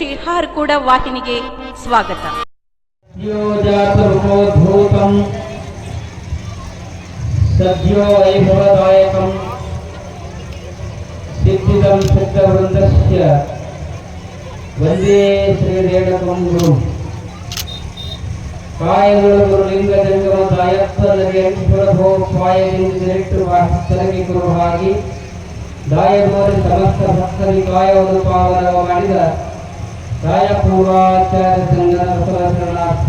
ಶ್ರೀಹಾರ್ಗೂಡ ವಾಹಿನಿಗೆ ಸ್ವಾಗತ. ಸದ್ಯೋ ವಂದೇ ಶ್ರೀ ಗುರು ಕಾಯಗಳು ಜಂಗಮ ದಾಯತ್ವನಗೆ ಅಂಕುರಭೋ ಕಾಯದಿಂದ ಸಮಸ್ತ ಮಾಡಿದ ರಾಯಪೂರ್ವಾಚಾರ್ಯ ಸಂಘದ ಶರಣಾರ್ಥ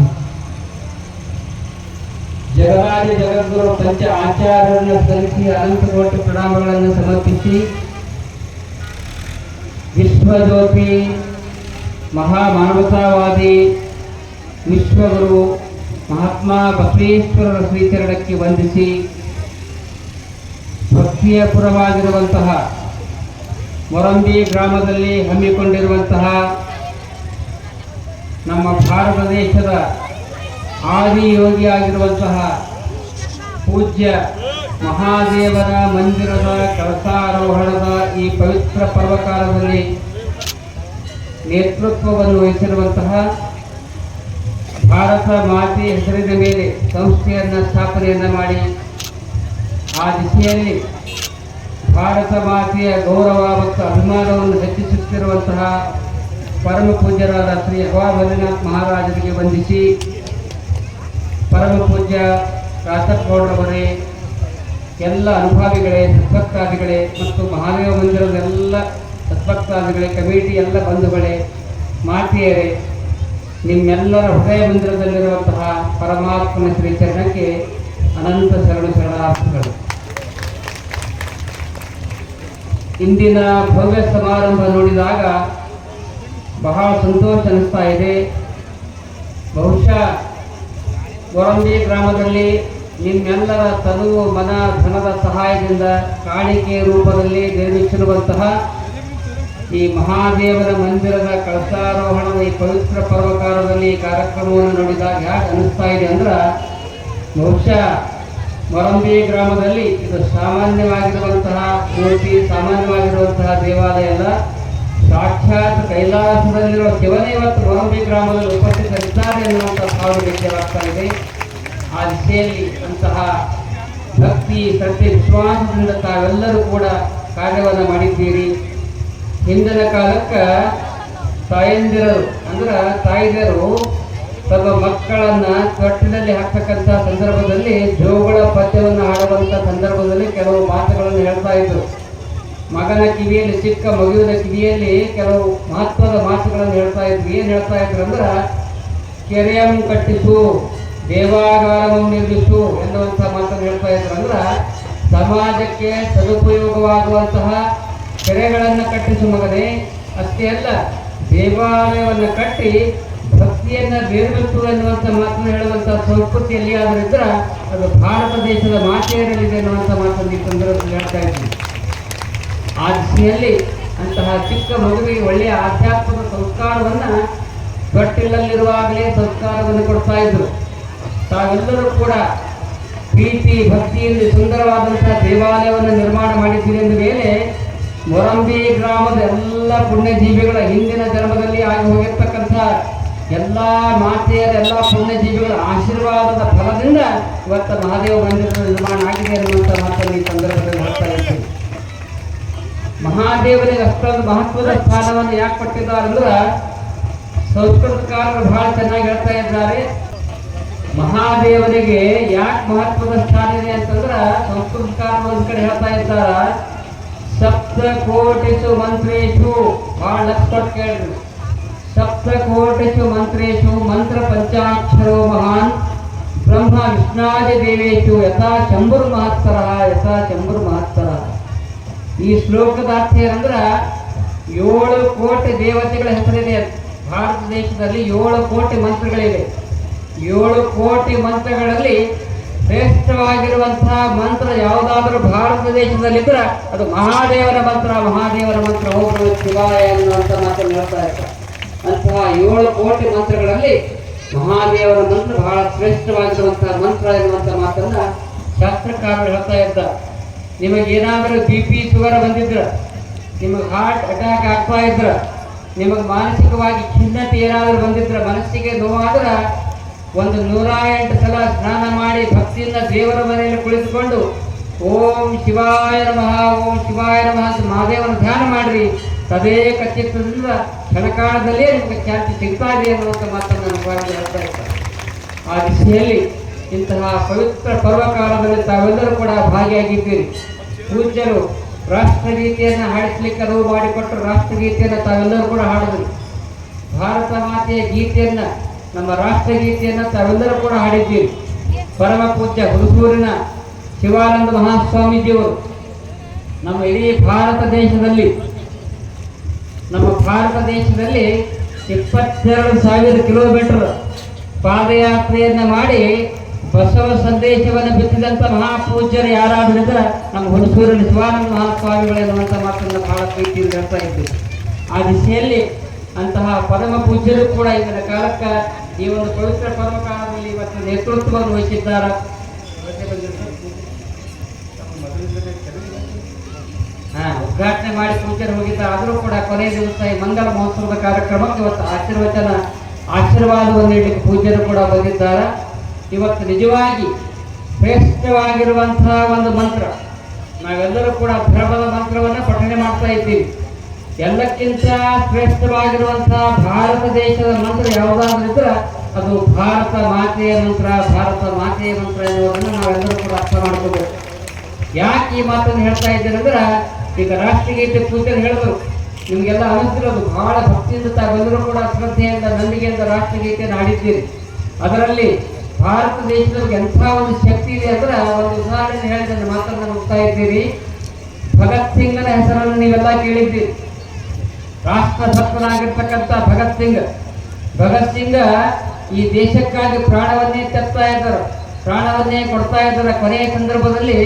ಜಗರಾಜ ಜಗದ್ಗುರು ಪಂಚ ಆಚಾರ್ಯರನ್ನು ಸಲ್ಲಿಸಿ ಅನಂತ ಕೋಟಿ ಪ್ರಣಾಮಗಳನ್ನು ಸಮರ್ಪಿಸಿ ವಿಶ್ವಜ್ಯೋತಿ ಮಹಾಮಾನವತಾವಾದಿ ವಿಶ್ವಗುರು ಮಹಾತ್ಮ ಬಸವೇಶ್ವರರ ಶ್ರೀಚರಣಕ್ಕೆ ವಂದಿಸಿ ಭಕ್ತಿಯ ಪುರವಾಗಿರುವಂತಹ ಮೊರಂಬಿ ಗ್ರಾಮದಲ್ಲಿ ಹಮ್ಮಿಕೊಂಡಿರುವಂತಹ ನಮ್ಮ ಭಾರತ ದೇಶದ ಆದಿಯೋಗಿಯಾಗಿರುವಂತಹ ಪೂಜ್ಯ ಮಹಾದೇವರ ಮಂದಿರದ ಕಳಸಾರೋಹಣದ ಈ ಪವಿತ್ರ ಪರ್ವಕಾಲದಲ್ಲಿ ನೇತೃತ್ವವನ್ನು ವಹಿಸಿರುವಂತಹ ಭಾರತ ಮಾತೆ ಹೆಸರಿನ ಮೇಲೆ ಸಂಸ್ಥೆಯನ್ನು ಸ್ಥಾಪನೆಯನ್ನು ಮಾಡಿ, ಆ ದಿಶೆಯಲ್ಲಿ ಭಾರತ ಮಾತೆಯ ಗೌರವ ಮತ್ತು ಅಭಿಮಾನವನ್ನು ಹೆಚ್ಚಿಸುತ್ತಿರುವಂತಹ ಪರಮ ಪೂಜ್ಯರಾದ ಶ್ರೀ ಹವಾ ಮಹಾರಾಜರಿಗೆ ವಂದಿಸಿ ಪರಮ ಪೂಜ್ಯ ರಾಸಗೌಡರವರೇ ಎಲ್ಲ ಅನುಭಾವಿಗಳೇ, ಸದ್ಭಕ್ತಾದಿಗಳೇ ಮತ್ತು ಮಹಾದೇವ ಮಂದಿರದ ಎಲ್ಲ ಸದ್ಭಕ್ತಾದಿಗಳೇ, ಕಮಿಟಿ ಎಲ್ಲ ಬಂಧುಗಳೇ, ಮಾತಿಯರೇ, ನಿಮ್ಮೆಲ್ಲರ ಹೃದಯ ಮಂದಿರದಲ್ಲಿರುವಂತಹ ಪರಮಾತ್ಮನ ಶ್ರೀ ಚರಣಕ್ಕೆ ಅನಂತ ಶರಣ ಶರಣಾರ್ಥಗಳು. ಇಂದಿನ ಭವ್ಯ ಸಮಾರಂಭ ನೋಡಿದಾಗ ಬಹಳ ಸಂತೋಷ ಅನಿಸ್ತಾ ಇದೆ. ಬಹುಶಃ ಗೊರಂಬಿ ಗ್ರಾಮದಲ್ಲಿ ನಿಮ್ಮೆಲ್ಲರ ತನುವು, ಮನ, ಧನದ ಸಹಾಯದಿಂದ ಕಾಣಿಕೆ ರೂಪದಲ್ಲಿ ನಿರ್ಮಿಸಿರುವಂತಹ ಈ ಮಹಾದೇವರ ಮಂದಿರದ ಕಳಸಾರೋಹಣದ ಈ ಪವಿತ್ರ ಪರ್ವಕಾಲದಲ್ಲಿ ಈ ಕಾರ್ಯಕ್ರಮವನ್ನು ನೋಡಿದಾಗ ಯಾಕೆ ಅನಿಸ್ತಾ ಇದೆ ಅಂದ್ರೆ, ಬಹುಶಃ ಮೊರಂಬಿ ಗ್ರಾಮದಲ್ಲಿ ಇದು ಸಾಮಾನ್ಯವಾಗಿರುವಂತಹ ಮೂರ್ತಿ, ಸಾಮಾನ್ಯವಾಗಿರುವಂತಹ ದೇವಾಲಯ ಅಲ್ಲ. ಸಾಕ್ಷಾತ್ ಕೈಲಾಸದಲ್ಲಿರುವ ಶಿವನೇ ಇವತ್ತು ಮೊರಂಬಿ ಗ್ರಾಮದಲ್ಲಿ ಉಪಸ್ಥಿತರಿದ್ದಾರೆ ಎನ್ನುವಂಥ ಭಾವ ವ್ಯಕ್ತವಾಗ್ತಾ ಇದೆ ಆ ದಿಶೆಯಲ್ಲಿ ಅಂತಹ ಭಕ್ತಿ, ಸತ್ಯ, ವಿಶ್ವಾಸದಿಂದ ತಾವೆಲ್ಲರೂ ಕೂಡ ಕಾರ್ಯವನ್ನು ಮಾಡಿದ್ದೀರಿ. ಹಿಂದಿನ ಕಾಲಕ್ಕೆ ತಾಯಂದಿರರು, ಅಂದ್ರೆ ತಾಯಿದರು ತಮ್ಮ ಮಕ್ಕಳನ್ನ ತೊಟ್ಟಿನಲ್ಲಿ ಹಾಕ್ತಕ್ಕಂಥ ಸಂದರ್ಭದಲ್ಲಿ ಜೋಗಳ ಪದ್ಯವನ್ನು ಹಾಡುವಂಥ ಸಂದರ್ಭದಲ್ಲಿ ಕೆಲವು ಮಾತುಗಳನ್ನು ಹೇಳ್ತಾ ಇದ್ರು. ಮಗನ ಕಿವಿಯಲ್ಲಿ, ಚಿಕ್ಕ ಮಗುವಿನ ಕಿವಿಯಲ್ಲಿ ಕೆಲವು ಮಹತ್ವದ ಮಾತುಗಳನ್ನು ಹೇಳ್ತಾ ಇದ್ರು ಏನು ಹೇಳ್ತಾ ಇದ್ರು ಅಂದ್ರೆ ಕೆರೆಯನ್ನು ಕಟ್ಟಿಸು, ದೇವಾಗಾರವನ್ನು ನಿರ್ಮಿಸು ಎನ್ನುವಂಥ ಮಾತನ್ನು ಹೇಳ್ತಾ ಇದ್ರು ಅಂದ್ರೆ, ಸಮಾಜಕ್ಕೆ ಸದುಪಯೋಗವಾಗುವಂತಹ ಕೆರೆಗಳನ್ನು ಕಟ್ಟಿಸು ಮಗನೇ. ಅಷ್ಟೇ ಅಲ್ಲ, ದೇವಾಲಯವನ್ನು ಕಟ್ಟಿ ಭಕ್ತಿಯನ್ನ ನಿರ್ಮಿಸು ಎನ್ನುವಂಥ ಮಾತನ್ನು ಹೇಳುವಂಥ ಸಂಸ್ಕೃತಿ ಎಲ್ಲಿಯಾದರೂ ಇದ್ರೆ, ಅದು ಭಾರತ ದೇಶದ ಮಾತೆಯರಲ್ಲಿದೆ ಎನ್ನುವಂಥ ಮಾತನ್ನು ಈ ಸಂದರ್ಭದಲ್ಲಿ ಹೇಳ್ತಾ ಇದ್ದೀನಿ ಆ ದಿಶೆಯಲ್ಲಿ ಅಂತಹ ಚಿಕ್ಕ ಮಗುವಿಗೆ ಒಳ್ಳೆಯ ಆಧ್ಯಾತ್ಮದ ಸಂಸ್ಕಾರವನ್ನ ತೊಟ್ಟಿಲಲ್ಲಿರುವಾಗಲೇ ಸಂಸ್ಕಾರವನ್ನು ಕೊಡ್ತಾ ಇದ್ರು. ತಾವೆಲ್ಲರೂ ಕೂಡ ಪ್ರೀತಿ, ಭಕ್ತಿಯಲ್ಲಿ ಸುಂದರವಾದಂತಹ ದೇವಾಲಯವನ್ನು ನಿರ್ಮಾಣ ಮಾಡಿದ್ದೀರಿ ಎಂದ ಮೇಲೆ ಮೊರಂಬಿ ಗ್ರಾಮದ ಎಲ್ಲ ಪುಣ್ಯಜೀವಿಗಳ ಹಿಂದಿನ ಜನ್ಮದಲ್ಲಿ ಆಗಿ ಹೋಗಿರ್ತಕ್ಕಂಥ ಎಲ್ಲ ಮಾತೆಯರ ಎಲ್ಲ ಪುಣ್ಯಜೀವಿಗಳ ಆಶೀರ್ವಾದದ ಫಲದಿಂದ ಇವತ್ತು ಮಹಾದೇವ ಮಂದಿರದ ನಿರ್ಮಾಣ ಮಹಾದೇವನಿಗೆ ಅಷ್ಟೊಂದು ಮಹತ್ವದ ಸ್ಥಾನವನ್ನು ಯಾಕೆ ಕೊಟ್ಟಿದ್ದಾರೆ ಅಂದ್ರೆ ಸಂಸ್ಕೃತಕಾರರು ಬಹಳ ಚೆನ್ನಾಗಿ ಹೇಳ್ತಾ ಇದ್ದಾರೆ. ಮಹಾದೇವನಿಗೆ ಯಾಕೆ ಮಹತ್ವದ ಸ್ಥಾನ ಇದೆ ಅಂತಂದ್ರ ಸಂಸ್ಕೃತಕಾರರು ಒಂದ್ ಕಡೆ ಹೇಳ್ತಾ ಇದ್ದಾರ. ಸಪ್ತ ಕೋಟಿಸು ಮಂತ್ರೇಶು, ಬಹಳ ಲಕ್ಷ ಕೊಟ್ಟು ಕೇಳ್ರಿ ಸಪ್ತ ಕೋಟಿಸು ಮಂತ್ರೇಶು, ಮಂತ್ರ ಪಂಚಾಕ್ಷರೋ ಮಹಾನ್. ಬ್ರಹ್ಮ ವಿಷ್ಣಾದಿ ದೇವೇಶು, ಯಥಾ ಶಂಭುರ್ ಮಹತ್ತರ ಯಥಾ ಶಂಭುರ್ ಮಹತ್ತರ ಈ ಶ್ಲೋಕದ ಅರ್ಥ ಏನಂದ್ರ ಏಳು ಕೋಟಿ ದೇವತೆಗಳ ಹೆಸರಿದೆ ಭಾರತ ದೇಶದಲ್ಲಿ ಏಳು ಕೋಟಿ ಮಂತ್ರಗಳಿವೆ. ಏಳು ಕೋಟಿ ಮಂತ್ರಗಳಲ್ಲಿ ಶ್ರೇಷ್ಠವಾಗಿರುವಂತಹ ಮಂತ್ರ ಯಾವುದಾದ್ರೂ ಭಾರತ ದೇಶದಲ್ಲಿದ್ರೆ ಅದು ಮಹಾದೇವರ ಮಂತ್ರ ಮಹಾದೇವರ ಮಂತ್ರ ಹೋಗುವ ಶಿವಾಯ ಅನ್ನುವಂಥ ಮಾತನ್ನು ಹೇಳ್ತಾ ಇರ್ತಾರೆ. ಅಂತಹ ಏಳು ಕೋಟಿ ಮಂತ್ರಗಳಲ್ಲಿ ಮಹಾದೇವರ ಮಂತ್ರ ಬಹಳ ಶ್ರೇಷ್ಠವಾಗಿರುವಂತಹ ಮಂತ್ರ ಎನ್ನುವಂಥ ಮಾತನ್ನ ಶಾಸ್ತ್ರಕಾರರು ಹೇಳ್ತಾ ಇದ್ದಾರೆ. ನಿಮಗೆ ಏನಾದರೂ ಬಿ ಪಿ ಶುಗರ್ ಬಂದಿದ್ರೆ, ನಿಮಗೆ ಹಾರ್ಟ್ ಅಟ್ಯಾಕ್ ಆಗ್ತಾ ಇದ್ರೆ, ನಿಮಗೆ ಮಾನಸಿಕವಾಗಿ ಖಿನ್ನತೆ ಏನಾದರೂ ಬಂದಿದ್ರೆ, ಮನಸ್ಸಿಗೆ ನೋವಾದ್ರೆ ಒಂದು ನೂರ ಎಂಟು ಸಲ ಸ್ನಾನ ಮಾಡಿ ಭಕ್ತಿಯಿಂದ ದೇವರ ಮನೆಯಲ್ಲಿ ಕುಳಿತುಕೊಂಡು ಓಂ ಶಿವಾಯ ನಮಃ, ಓಂ ಶಿವಾಯ ನಮಃ ಅಂತ ಮಹಾದೇವನ ಧ್ಯಾನ ಮಾಡಿರಿ. ತದೇ ಕಚ್ಚಿತ್ತದಿಂದ ಕ್ಷಣಕಾಲದಲ್ಲೇ ನಿಮಗೆ ಖ್ಯಾತಿ ಸಿಗ್ತಾ ಇದೆ ಅನ್ನುವಂಥ ಮಾತನ್ನು ನಮಗಾಗಿ ಹೇಳ್ತಾ ಇರ್ತಾರೆ ಆ ದಿಶೆಯಲ್ಲಿ ಇಂತಹ ಪವಿತ್ರ ಪರ್ವಕಾಲದಲ್ಲಿ ತಾವೆಲ್ಲರೂ ಕೂಡ ಭಾಗಿಯಾಗಿದ್ದೀರಿ. ಪೂಜ್ಯರು ರಾಷ್ಟ್ರಗೀತೆಯನ್ನು ಹಾಡಿಸ್ಲಿಕ್ಕೆ ಅನುವು ಮಾಡಿಕೊಟ್ಟರು ರಾಷ್ಟ್ರಗೀತೆಯನ್ನು ತಾವೆಲ್ಲರೂ ಕೂಡ ಹಾಡಿದ್ರು. ಭಾರತ ಮಾತೆಯ ಗೀತೆಯನ್ನು, ನಮ್ಮ ರಾಷ್ಟ್ರಗೀತೆಯನ್ನು ತಾವೆಲ್ಲರೂ ಕೂಡ ಹಾಡಿದ್ದೀರಿ. ಪರಮ ಪೂಜ್ಯ ಹುಡುಗೂರಿನ ಶಿವಾನಂದ ಮಹಾಸ್ವಾಮೀಜಿಯವರು, ನಮ್ಮ ಇಡೀ ಭಾರತ ದೇಶದಲ್ಲಿ, ನಮ್ಮ ಭಾರತ ದೇಶದಲ್ಲಿ ಇಪ್ಪತ್ತೆರಡು ಸಾವಿರ ಕಿಲೋಮೀಟರ್ ಪಾದಯಾತ್ರೆಯನ್ನು ಮಾಡಿ ಬಸವ ಸಂದೇಶವನ್ನು ಬಿತ್ತಿದಂಥ ಮಹಾಪೂಜ್ಯರು ಯಾರಾದ್ರಿದ್ರೆ ನಮ್ಮ ಹುಣಸೂರಿನ ಶಿವಾನಂದ ಮಹಾಸ್ವಾಮಿಗಳು ಎನ್ನುವಂಥ ಮಾತನ್ನು ಬಹಳ ಪ್ರೀತಿಯಿಂದ ಹೇಳ್ತಾ ಇದ್ದೀವಿ ಆ ದಿಶೆಯಲ್ಲಿ ಅಂತಹ ಪರಮ ಪೂಜ್ಯರು ಕೂಡ ಇಂದಿನ ಕಾಲಕ್ಕೆ ಈ ಒಂದು ಪವಿತ್ರ ಪರಮ ಕಾಲದಲ್ಲಿ ಇವತ್ತು ನೇತೃತ್ವವನ್ನು ವಹಿಸಿದ್ದಾರೆ. ಹಾ, ಉದ್ಘಾಟನೆ ಮಾಡಿ ಪೂಜ್ಯರು ಹೋಗಿದ್ದ, ಆದರೂ ಕೂಡ ಕೊನೆಯ ದಿವಸ ಈ ಮಂಗಲ ಮಹೋತ್ಸವದ ಕಾರ್ಯಕ್ರಮಕ್ಕೆ ಇವತ್ತು ಆಶೀರ್ವಚನ, ಆಶೀರ್ವಾದವನ್ನು ನೀಡಲಿಕ್ಕೆ ಪೂಜ್ಯರು ಕೂಡ ಬಂದಿದ್ದಾರೆ. ಇವತ್ತು ನಿಜವಾಗಿ ಶ್ರೇಷ್ಠವಾಗಿರುವಂತಹ ಒಂದು ಮಂತ್ರ. ನಾವೆಲ್ಲರೂ ಕೂಡ ಪ್ರಬಲ ಮಂತ್ರವನ್ನು ಪಠನೆ ಮಾಡ್ತಾ ಇದ್ದೀವಿ. ಎಲ್ಲಕ್ಕಿಂತ ಶ್ರೇಷ್ಠವಾಗಿರುವಂತಹ ಭಾರತ ದೇಶದ ಮಂತ್ರ ಯಾವುದಾದ್ರೂ ಇದ್ರೆ ಅದು ಭಾರತ ಮಾತೆಯ ಮಂತ್ರ, ಭಾರತ ಮಾತೆಯ ಮಂತ್ರ ಎನ್ನುವುದನ್ನು ನಾವೆಲ್ಲರೂ ಕೂಡ ಅರ್ಥ ಮಾಡ್ಕೋಬೇಕು. ಯಾಕೆ ಈ ಮಾತನ್ನು ಹೇಳ್ತಾ ಇದ್ದೇನೆ ಅಂದ್ರೆ, ಈಗ ರಾಷ್ಟ್ರಗೀತೆ ಪೂಜೆ ಹೇಳಿದ್ರು. ನಿಮಗೆಲ್ಲ ಅನಿಸ್ತಿರೋದು, ಬಹಳ ಭಕ್ತಿಯಿಂದ ತಾವೆಲ್ಲರೂ ಕೂಡ ಶ್ರದ್ಧೆಯಿಂದ, ನಂಬಿಕೆಯಿಂದ ರಾಷ್ಟ್ರಗೀತೆಯನ್ನು ಹಾಡಿದ್ದೀರಿ. ಅದರಲ್ಲಿ ಭಾರತ ದೇಶದವ್ರಿಗೆ ಎಂಥ ಒಂದು ಶಕ್ತಿ ಇದೆ ಅಂದ್ರೆ ಒಂದು ಉದಾಹರಣೆ ಹೇಳಿ ನನ್ನ ಮಾತನ್ನು ಹೋಗ್ತಾ ಇದ್ದೀರಿ ಭಗತ್ ಸಿಂಗ್ನ ಹೆಸರನ್ನು ನೀವೆಲ್ಲ ಕೇಳಿದ್ದೀರಿ. ರಾಷ್ಟ್ರ ಭಕ್ತನಾಗಿರ್ತಕ್ಕಂಥ ಭಗತ್ ಸಿಂಗ್. ಭಗತ್ ಸಿಂಗ್ ಈ ದೇಶಕ್ಕಾಗಿ ಪ್ರಾಣವನ್ನೇ ತೆತ್ತಾ ಇದ್ದಾರೆ. ಪ್ರಾಣವನ್ನೇ ಕೊಡ್ತಾ ಇದ್ದಾರೆ. ಕೊನೆಯ ಸಂದರ್ಭದಲ್ಲಿ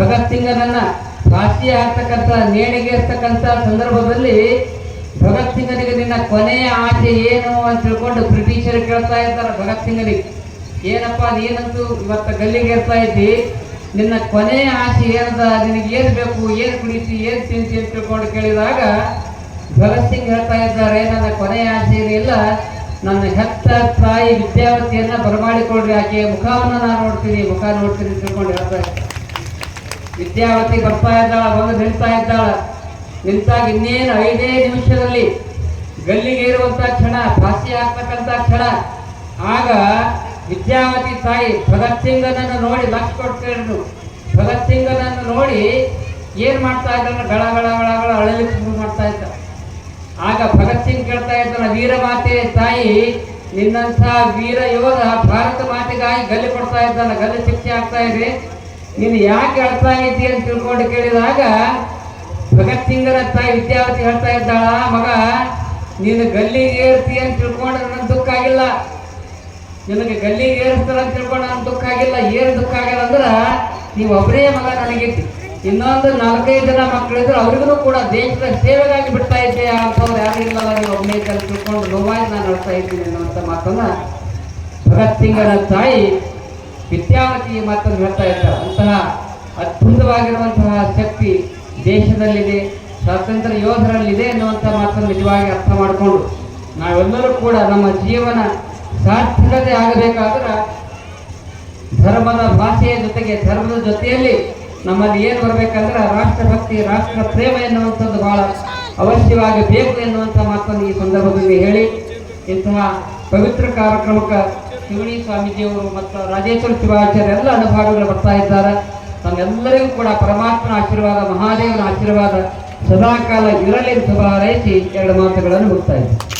ಭಗತ್ ಸಿಂಗನನ್ನ ಫಾಸಿ ಆಗ್ತಕ್ಕಂಥ ನೇಣಿಗೆ ಇರ್ತಕ್ಕಂಥ ಸಂದರ್ಭದಲ್ಲಿ ಭಗತ್ ಸಿಂಗನಿಗೆ ನಿನ್ನ ಕೊನೆಯ ಆಸೆ ಏನು ಅಂತ ತಿಳ್ಕೊಂಡು ಬ್ರಿಟಿಷರು ಕೇಳ್ತಾ ಇದ್ದಾರೆ ಭಗತ್ ಸಿಂಗನಿಗೆ. ಏನಪ್ಪ, ನೀನಂತೂ ಇವತ್ತು ಗಲ್ಲಿಗೆ ಇರ್ತಾ ಇದ್ದಿ? ನಿನ್ನ ಕೊನೆಯ ಆಸೆ ಏನದ? ನಿನಗೆ ಏನು ಬೇಕು? ಏನು ಕುಡಿಸಿ ಏನು ತಿಂತಿ ಅಂತ ತಿಳ್ಕೊಂಡು ಕೇಳಿದಾಗ ಭಗತ್ ಸಿಂಗ್ ಹೇಳ್ತಾ ಇದ್ದಾರೆ, ನನ್ನ ಕೊನೆಯ ಆಸೆ ಏನಿಲ್ಲ ನನ್ನ ಹೆತ್ತ ತಾಯಿ ವಿದ್ಯಾವತಿಯನ್ನ ಬರಮಾಡಿಕೊಳ್ರಿ ಆಕೆ ಮುಖವನ್ನು ನಾನು ನೋಡ್ತೀನಿ, ಮುಖ ನೋಡ್ತೀನಿ ತಿಳ್ಕೊಂಡು ಹೇಳ್ತಾ ಇದ್ದಾರೆ. ವಿದ್ಯಾವತಿ ಬರ್ತಾ ಇದ್ದಾಳ, ಬಂದು ನಿಲ್ತಾ ಇದ್ದಾಳ. ನಿಂತಾಗ ಇನ್ನೇನು ಐದೇ ನಿಮಿಷದಲ್ಲಿ ಗಲ್ಲಿಗೆ ಇರುವಂತ ಕ್ಷಣ ಫಾಸಿ ಆಗ್ತಕ್ಕಂಥ ಕ್ಷಣ. ಆಗ ವಿದ್ಯಾವತಿ ತಾಯಿ ಭಗತ್ ಸಿಂಗನನ್ನು ನೋಡಿ ಲಕ್ಷ ಕೊಡ್ತಿದ್ರು ಭಗತ್ ಸಿಂಗನನ್ನು ನೋಡಿ ಏನ್ ಮಾಡ್ತಾ ಇದ್ದಾನೆ? ಗಳ ಗಳ ಗಳ ಅಳಲಿಕ್ಕೆ ಶುರು ಮಾಡ್ತಾ ಇದ್ದ. ಆಗ ಭಗತ್ ಸಿಂಗ್ ಕೇಳ್ತಾ ಇದ್ದಾನ ವೀರ ಮಾತೆ ತಾಯಿ ನಿನ್ನಂಥ ವೀರ ಯೋಧ ಭಾರತ ಮಾತೆಗಾಗಿ ಗಲ್ಲಿ ಕೊಡ್ತಾ ಇದ್ದಾನೆ, ಗಲ್ಲಿ ಶಿಕ್ಷೆ ಆಗ್ತಾ ಇದೆ. ನೀನು ಯಾಕೆ ಅಳ್ತಾ ಇದ್ದೀಯ ಅಂತ ತಿಳ್ಕೊಂಡು ಕೇಳಿದಾಗ ಭಗತ್ ಸಿಂಗನ ತಾಯಿ ವಿದ್ಯಾವತಿ ಹೇಳ್ತಾ ಇದ್ದಾಳ, ಮಗ, ನೀನು ಗಲ್ಲಿಗೆ ಏರ್ತೀಯ ಅಂತ ತಿಳ್ಕೊಂಡು ನನ್ನ ದುಃಖ ಆಗಿಲ್ಲ. ನಿನಗೆ ಗಲ್ಲಿಗೆ ಏರಿಸ್ತಾರ ಅಂತ ತಿಳ್ಕೊಂಡು ನಾನು ದುಃಖ ಆಗಿಲ್ಲ. ಏನು ದುಃಖ ಆಗಿಲ್ಲ ಅಂದ್ರೆ ನೀವು ಒಬ್ಬರೇ ಮಗ ನನಗಿತ್ತು ಇನ್ನೊಂದು ನಾಲ್ಕೈದು ಜನ ಮಕ್ಕಳಿದ್ರು ಅವ್ರಿಗೂ ಕೂಡ ದೇಶದ ಸೇವೆಗಾಗಿ ಬಿಡ್ತಾ ಇದ್ದೆ. ಅಂತವ್ರು ಯಾರು ಇಲ್ಲ ನೀವು ಒಬ್ಬನೇ ಕಲ್ಲಿ ತಿಳ್ಕೊಂಡು ನೋವಾಗಿ ನಾನು ನೋಡ್ತಾ ಇದ್ದೀನಿ ಅನ್ನುವಂಥ ಮಾತನ್ನ ಭಗತ್ ಸಿಂಗನ ತಾಯಿ ವಿದ್ಯಾವತಿ ಮಾತನ್ನು ಹೇಳ್ತಾ ಇದ್ದಾರೆ. ಅಂತಹ ಅದ್ಭುತವಾಗಿರುವಂತಹ ಶಕ್ತಿ ದೇಶದಲ್ಲಿದೆ, ಸ್ವಾತಂತ್ರ್ಯ ಯೋಧರಲ್ಲಿದೆ ಅನ್ನುವಂಥ ಮಾತನ್ನು ನಿಜವಾಗಿ ಅರ್ಥ ಮಾಡಿಕೊಂಡು ನಾವೆಲ್ಲರೂ ಕೂಡ ನಮ್ಮ ಜೀವನ ಸಾರ್ಥಕತೆ ಆಗಬೇಕಾದ್ರೆ ಧರ್ಮದ ಭಾಷೆಯ ಜೊತೆಗೆ ಧರ್ಮದ ಜೊತೆಯಲ್ಲಿ ನಮ್ಮಲ್ಲಿ ಏನು ಬರಬೇಕಂದ್ರೆ ರಾಷ್ಟ್ರಭಕ್ತಿ, ರಾಷ್ಟ್ರ ಪ್ರೇಮ ಎನ್ನುವಂಥದ್ದು ಬಹಳ ಅವಶ್ಯವಾಗಿ ಬೇಕು ಎನ್ನುವಂಥ ಮಾತನ್ನು ಈ ಸಂದರ್ಭದಲ್ಲಿ ಹೇಳಿ. ಇಂತಹ ಪವಿತ್ರ ಕಾರ್ಯಕ್ರಮಕ್ಕೆ ಶಿವಣಿ ಸ್ವಾಮೀಜಿಯವರು ಮತ್ತು ರಾಜೇಶ್ವರ ಶಿವಾಚಾರ್ಯ ಎಲ್ಲ ಅನುಭಾವಿಗಳು ಬರ್ತಾ ಇದ್ದಾರೆ. ತಮ್ಮೆಲ್ಲರಿಗೂ ಕೂಡ ಪರಮಾತ್ಮನ ಆಶೀರ್ವಾದ, ಮಹಾದೇವನ ಆಶೀರ್ವಾದ ಸದಾಕಾಲ ಇರಲಿ ಶುಭ ಹಾರೈಸಿ ಎರಡು ಮಾತುಗಳನ್ನು ಹೋಗ್ತಾ ಇದ್ದಾರೆ